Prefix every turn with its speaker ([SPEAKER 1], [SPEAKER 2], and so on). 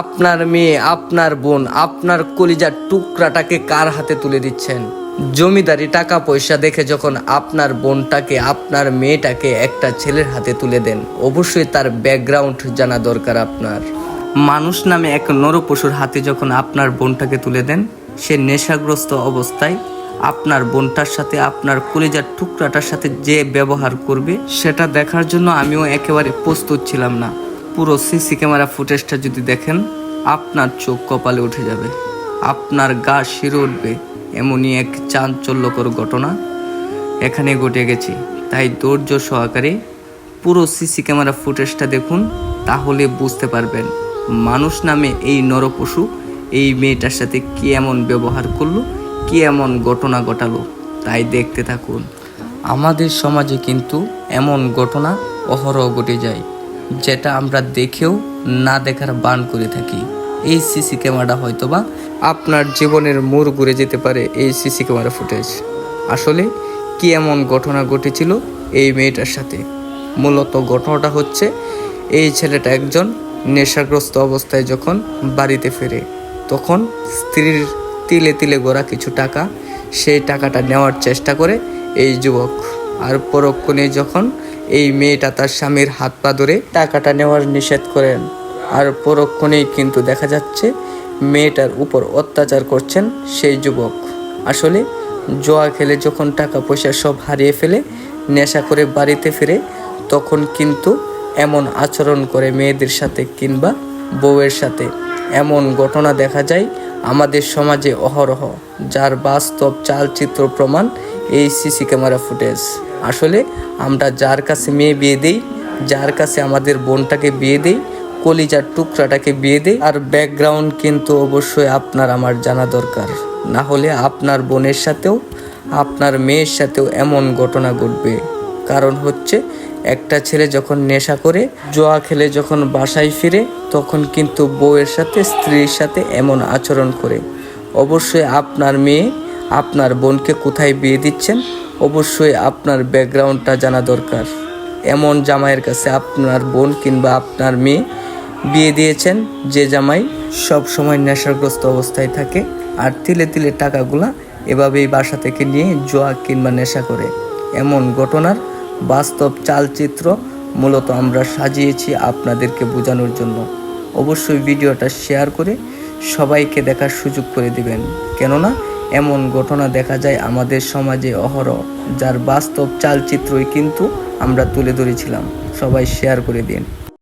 [SPEAKER 1] আপনার মেয়ে, আপনার বোন, আপনার কলিজার টুকরাটাকে কার হাতে তুলে দিচ্ছেন? জমিদারি টাকা পয়সা দেখে যখন আপনার বোনটাকে, আপনার মেয়েটাকে একটা ছেলের হাতে তুলে দেন, অবশ্যই তার ব্যাকগ্রাউন্ড জানা দরকার আপনার। মানুষ নামে এক নরপশুর হাতে যখন আপনার বোনটাকে তুলে দেন, সে নেশাগ্রস্ত অবস্থায় আপনার বোনটার সাথে, আপনার কলিজার টুকরাটার সাথে যে ব্যবহার করবে, সেটা দেখার জন্য আমিও একেবারে প্রস্তুত ছিলাম না। পুরো সিসি ক্যামেরা ফুটেজটা যদি দেখেন আপনার চোখ কপালে উঠে যাবে। আপনার গা শিরে উঠবে, এমনই এক চাঞ্চল্যকর ঘটনা। এখানে ঘটে গেছে। তাই ধৈর্য সহকারে পুরো সিসি ক্যামেরা ফুটেজটা দেখুন, তাহলে বুঝতে পারবেন মানুষ নামে এই নরপশু এই মেয়েটার সাথে কি এমন ব্যবহার করল, কি এমন ঘটনা ঘটালো, তাই দেখতে থাকুন। আমাদের সমাজে কিন্তু এমন ঘটনা অহরহ ঘটে যায়, যেটা আমরা দেখেও না দেখার বান করে থাকি। এই সিসি ক্যামেরাটা হয়তোবা আপনার জীবনের মোড় ঘুরে যেতে পারে এই সিসি ক্যামেরা ফুটেজ। আসলে কি এমন ঘটনা ঘটেছিল এই মেয়েটার সাথে? মূলত ঘটনাটা হচ্ছে, এই ছেলেটা একজন নেশাগ্রস্ত অবস্থায় যখন বাড়িতে ফেরে, তখন স্ত্রীর তিলে তিলে গড়া কিছু টাকা, সেই টাকাটা নেওয়ার চেষ্টা করে এই যুবক। আর পরক্ষণে যখন এই মেয়েটা তার স্বামীর হাত পা ধরে টাকাটা নেওয়ার নিষেধ করেন আর পরক্ষণেই কিন্তু দেখা যাচ্ছে মেয়েটার উপর অত্যাচার করছেন সেই যুবক। আসলে জোয়া খেলে যখন টাকা পয়সা সব হারিয়ে ফেলে, নেশা করে বাড়িতে ফিরে, তখন কিন্তু এমন আচরণ করে মেয়েদের সাথে কিংবা বউয়ের সাথে। এমন ঘটনা দেখা যায় আমাদের সমাজে অহরহ, যার বাস্তব চালচিত্র প্রমাণ এই সিসি ক্যামেরা ফুটেজ। আসলে আমরা যার কাছে মেয়ে বিয়ে দেই, যার কাছে আমাদের বোনটাকে বিয়ে দেই, কলিজার টুকরাটাকে বিয়ে দেই, আর ব্যাকগ্রাউন্ড কিন্তু অবশ্যই আপনার আমার জানা দরকার। না হলে আপনার বোনের সাথেও, আপনার মেয়ের সাথেও এমন ঘটনা ঘটবে। কারণ হচ্ছে, একটা ছেলে যখন নেশা করে, জোয়া খেলে যখন বাসায় ফিরে, তখন কিন্তু বউয়ের সাথে, স্ত্রীর সাথে এমন আচরণ করে। অবশ্যই আপনার মেয়ে, আপনার বোনকে কোথায় বিয়ে দিচ্ছেন অবশ্যই আপনার ব্যাকগ্রাউন্ডটা জানা দরকার। এমন জামাইয়ের কাছে আপনার বোন কিংবা আপনার মেয়ে বিয়ে দিয়েছেন, যে জামাই সব সময় নেশাগ্রস্ত অবস্থায় থাকে আর তিলে তিলে টাকাগুলা এভাবেই বাসা থেকে নিয়ে জোয়া কিংবা নেশা করে। এমন ঘটনার বাস্তব চালচিত্র মূলত আমরা সাজিয়েছি আপনাদেরকে বোঝানোর জন্য। অবশ্যই ভিডিওটা শেয়ার করে সবাইকে দেখার সুযোগ করে দিবেন। কেননা এমন ঘটনা দেখা যায় আমাদের সমাজে অহরহ, যার বাস্তব চালচিত্রই কিন্তু আমরা তুলে ধরেছিলাম। সবাই শেয়ার করে দিন।